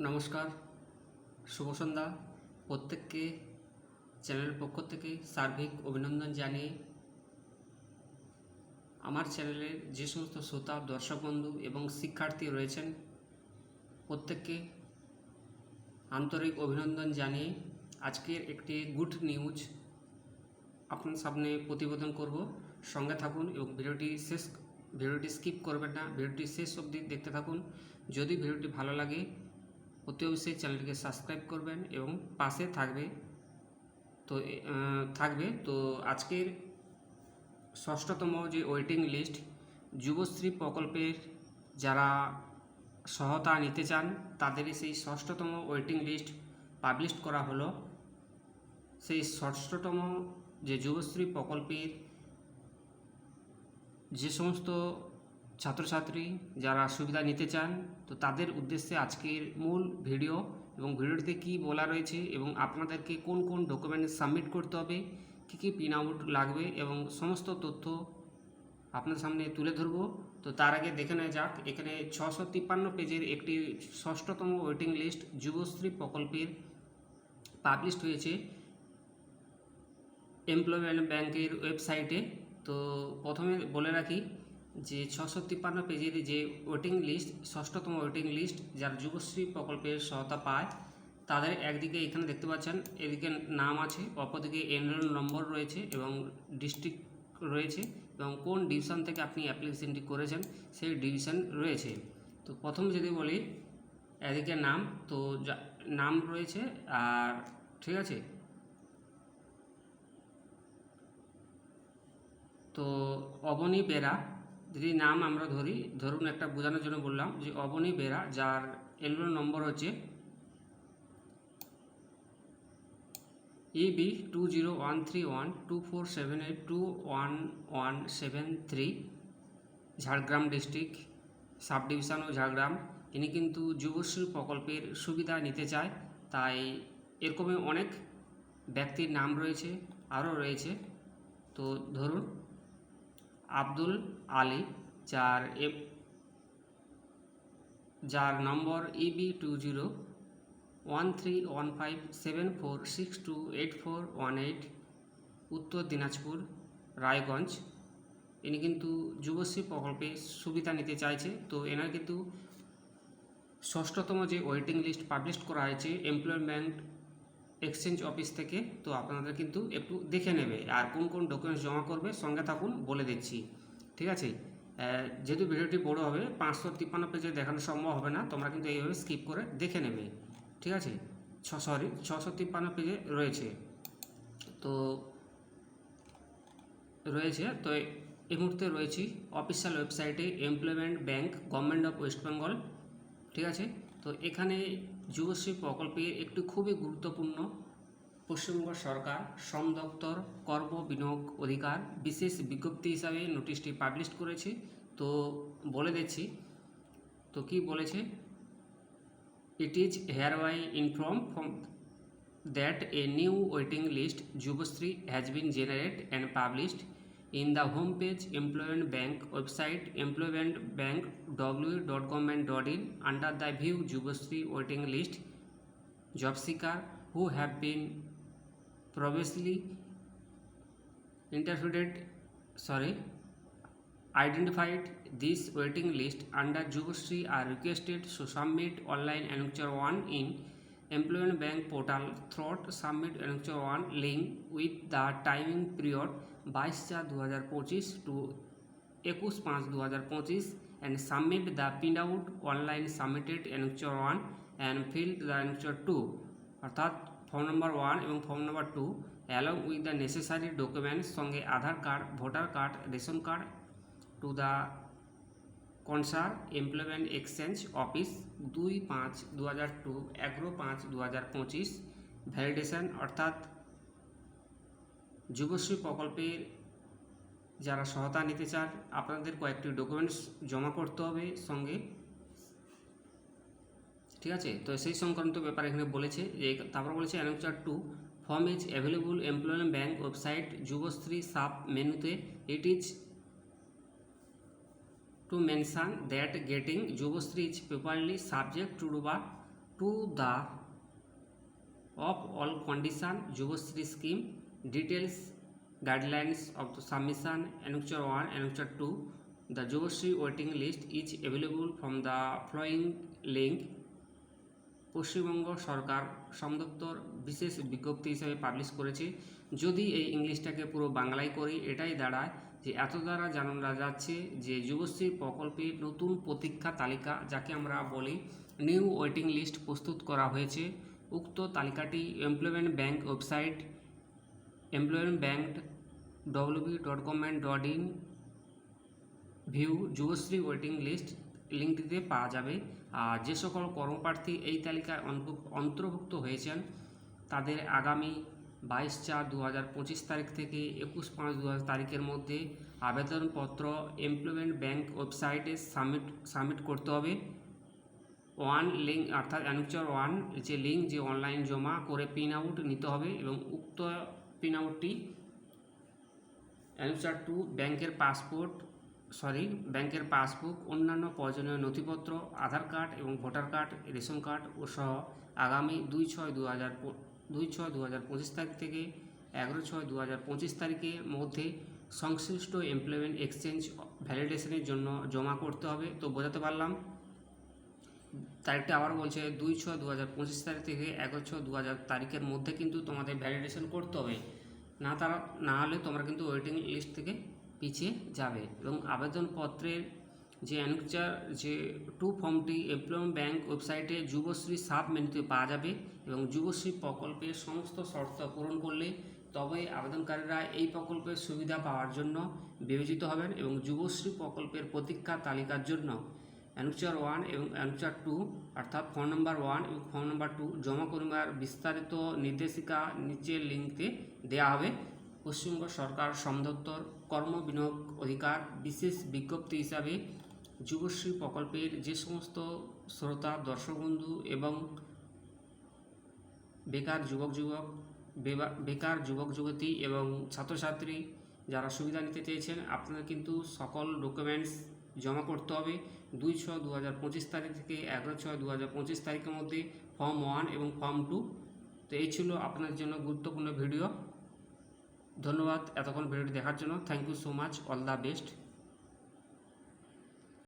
নমস্কার, শুভ সন্ধ্যা। প্রত্যেককে চ্যানেলের পক্ষ থেকে সার্বিক অভিনন্দন জানিয়ে আমার চ্যানেলের যে সমস্ত শ্রোতা, দর্শক, বন্ধু এবং শিক্ষার্থী রয়েছেন, প্রত্যেককে আন্তরিক অভিনন্দন জানিয়ে আজকের একটি গুড নিউজ আপনার সামনে প্রতিবেদন করব। সঙ্গে থাকুন এবং ভিডিওটি শেষ, ভিডিওটি স্কিপ করবেন না, ভিডিওটি শেষ অবধি দেখতে থাকুন। যদি ভিডিওটি ভালো লাগে অতি অবশ্যই চ্যানেলটিকে সাবস্ক্রাইব করবেন এবং পাশে থাকবে, তো থাকবে। তো আজকের ষষ্ঠতম যে ওয়েটিং লিস্ট যুবশ্রী প্রকল্পের যারা সহায়তা নিতে চান তাদেরই সেই ষষ্ঠতম ওয়েটিং লিস্ট পাবলিশ করা হলো। সেই ষষ্ঠতম যে যুবশ্রী প্রকল্পের যে সমস্ত ছাত্রছাত্রী যারা সুবিধা নিতে চান, তো তাদের উদ্দেশ্যে আজকের মূল ভিডিও এবং ভিডিওটিতে কী বলা রয়েছে এবং আপনাদেরকে কোন কোন ডকুমেন্ট সাবমিট করতে হবে, কী কী পিন আউট লাগবে এবং সমস্ত তথ্য আপনার সামনে তুলে ধরবো। তো তার আগে দেখে নেওয়া যাক, এখানে ছশো তিপ্পান্ন পেজের একটি ষষ্ঠতম ওয়েটিং লিস্ট যুবশ্রী প্রকল্পের পাবলিশড হয়েছে এমপ্লয়মেন্ট ব্যাংকের ওয়েবসাইটে তো প্রথমে বলে রাখি যে ছশো তিপ্পান্ন পেজের যে ওয়েটিং লিস্ট ষষ্ঠতম ওয়েটিং লিস্ট যার যুবশ্রী প্রকল্পের সহায়তা পায়, তাদের একদিকে এখানে দেখতে পাচ্ছেন, এদিকে নাম আছে, অপরদিকে এনরোল নম্বর রয়েছে এবং ডিস্ট্রিক্ট রয়েছে এবং কোন ডিভিশন থেকে আপনি অ্যাপ্লিকেশনটি করেছেন, সেই ডিভিশন রয়েছে। তো প্রথম যদি বলি, এদিকে নাম, তো নাম রয়েছে আর ঠিক আছে? তো অবনী বেরা যদি নাম আমরা ধরি, ধরুন একটা বোঝানোর জন্য বললাম যে অবনী বেরা, যার এনরোল নম্বর হচ্ছে EB two zero one three one two four seven eight two one one seven three Jhargram district sub division ও ঝাড়গ্রাম। ইনি কিন্তু যুবশ্রী প্রকল্পের সুবিধা নিতে চায়, তাই এরকমই অনেক ব্যক্তির নাম রয়েছে, আরও রয়েছে। তো ধরুন আব্দুল আলী যার এ- যার number EB two zero one three one five seven four six two eight four one eight Uttar Dinajpur, Raiganj. ইনি কিন্তু যুবশ্রী প্রকল্পে সুবিধা নিতে চাইছে, তো এনার কিন্তু ষষ্ঠতম যে ওয়েটিং লিস্ট পাবলিশ করা হয়েছে এমপ্লয়মেন্ট এক্সচেঞ্জ অফিস থেকে, তো আপনাদের কিন্তু একটু দেখে নেবে আর কোন কোন ডকুমেন্টস জমা করবে, সঙ্গে থাকুন বলে দিচ্ছি। ঠিক আছে? যেহেতু ভিডিওটি বড় হবে, পাঁচশো তিপ্পান্ন পেজে দেখানো সম্ভব হবে না, তোমরা কিন্তু এইভাবে স্কিপ করে দেখে নেবে। ঠিক আছে? ছ সরি ছশো তিপ্পান্ন পেজে রয়েছে। তো রয়েছে, তো এই মুহূর্তে রয়েছি অফিসিয়াল ওয়েবসাইটে employment bank government of West Bengal ঠিক আছে? তো এখানে যুবশ্রী প্রকল্পে একটি খুবই গুরুত্বপূর্ণ পশ্চিমবঙ্গ সরকার, শ্রম দপ্তর, কর্ম বিনিয়োগ অধিকার বিশেষ বিজ্ঞপ্তি হিসাবে নোটিশটি পাবলিশ করেছে। তো বলে দিচ্ছি, তো কি বলেছে? It is here hereby informed from that a new waiting list Jubasri has been generated and published in the homepage Employment Bank website employmentbank.w.government.in under the view Jubasri waiting list. Job seeker who have been previously interviewed sorry identified this waiting list under Jubasri are requested to submit online annexure 1 in Employment Bank portal through submit annexure 1 link with the timing period 22 চার দু হাজার পঁচিশ two একুশ পাঁচ দু হাজার পঁচিশ and submit the print out online submitted annexure 1 and filled the annexure 2 অর্থাৎ ফর্ম নাম্বার ওয়ান এবং form number two along with the necessary documents সঙ্গে Aadhaar card voter card ration card to the concerned employment exchange office দুই পাঁচ দু হাজার two এগারো পাঁচ দু হাজার পঁচিশ, ভ্যালিডেশন অর্থাৎ যুবশ্রী প্রকল্পের যারা সহায়তা নিতে চান, আপনাদের কয়েকটি ডকুমেন্টস জমা করতে হবে সঙ্গে। ঠিক আছে? তো সেই সংক্রান্ত ব্যাপার এখানে বলেছে যে, তারপর বলেছে annexure two, form is available employment bank website Yuvashree sub মেনুতে it is to mention that getting Jubasri is properly subject to the to the of all condition Jubashri scheme details guidelines of the submission annexure 1 annexure 2 the Jubashri waiting list is available from the following link Paschimbanga সরকার সমদপ্তর বিশেষ বিজ্ঞপ্তি হিসেবে publish করেছে যদি এই ইংলিশটাকে পুরো বাংলায় করি এটাই দাঁড়ায় যে এত দ্বারা জানানো যাচ্ছে যে যুবশ্রী প্রকল্পের নতুন প্রতীক্ষা তালিকা, যাকে আমরা বলি নিউ ওয়েটিং লিস্ট, প্রস্তুত করা হয়েছে। উক্ত তালিকাটি employment bank website employment bank WB dot government dot in view Yuvashree waiting list, লিঙ্কটিতে পাওয়া যাবে। আর যে সকল কর্মপ্রার্থী এই তালিকায় অন্তর্ভুক্ত হয়েছেন, তাদের আগামী বাইশ চার দু হাজার পঁচিশ তারিখ থেকে একুশ পাঁচ দু তারিখের মধ্যে আবেদনপত্র এমপ্লয়মেন্ট ব্যাংক ওয়েবসাইটে সাবমিট সাবমিট করতে হবে। ওয়ান লিঙ্ক, অর্থাৎ অ্যানুচার ওয়ান, যে লিঙ্ক যে অনলাইন জমা করে প্রিন্ট আউট নিতে হবে এবং উক্ত প্রিন্ট আউটটি অ্যানুচার টু ব্যাংকের পাসপোর্ট, সরি, ব্যাংকের পাসবুক, অন্যান্য প্রয়োজনীয় নথিপত্র, আধার কার্ড এবং ভোটার কার্ড, রেশন কার্ড ও সহ আগামী দুই ছয় দু হাজার দুই ছয় দু হাজার পঁচিশ তারিখ থেকে, এগারো ছয় দু হাজার পঁচিশ তারিখের মধ্যে সংশ্লিষ্ট এমপ্লয়মেন্ট এক্সচেঞ্জ ভ্যালিডেশনের জন্য জমা করতে হবে। তো বোঝাতে পারলাম? তারিখটা আবার বলছে, দুই ছয় দু হাজার পঁচিশ তারিখ থেকে এগারো ছয় দু হাজার তারিখের মধ্যে কিন্তু তোমাদের ভ্যালিডেশন করতে হবে। না তারা, না হলে তোমরা কিন্তু ওয়েটিং লিস্ট থেকে পিছিয়ে যাবে এবং আবেদনপত্রের যে অ্যানচার যে টু ফর্মটি এমপ্লয়মেন্ট ব্যাংক ওয়েবসাইটে যুবশ্রী সাব মেনুতে পাওয়া যাবে এবং যুবশ্রী প্রকল্পের সমস্ত শর্ত পূরণ করলে তবে আবেদনকারীরা এই প্রকল্পের সুবিধা পাওয়ার জন্য বিবেচিত হবেন এবং যুবশ্রী প্রকল্পের প্রতীক্ষা তালিকার জন্য অ্যানুচার ওয়ান এবং অ্যানুচার টু অর্থাৎ ফোন নাম্বার ওয়ান এবং ফোন নাম্বার টু জমা করিবার বিস্তারিত নির্দেশিকা নিচের লিঙ্কে দেওয়া হবে। পশ্চিমবঙ্গ সরকার সমদপ্তর কর্ম বিনিয়োগ অধিকার বিশেষ বিজ্ঞপ্তি হিসাবে যুবশ্রী প্রকল্পের যে সমস্ত শ্রোতা, দর্শক বন্ধু এবং বেকার যুবক যুবক বেকার যুবক যুবতী এবং ছাত্রছাত্রী যারা সুবিধা নিতে চেয়েছেন, আপনাদের কিন্তু সকল ডকুমেন্টস জমা করতে হবে। দুই ছয় দু হাজার পঁচিশ তারিখ থেকে এগারো ছয় দু হাজার পঁচিশ তারিখের মধ্যে ফর্ম ওয়ান এবং ফর্ম টু তো এই ছিল আপনাদের জন্য গুরুত্বপূর্ণ ভিডিও ধন্যবাদ এতক্ষণ ভিডিওটি দেখার জন্য। Thank you so much all the best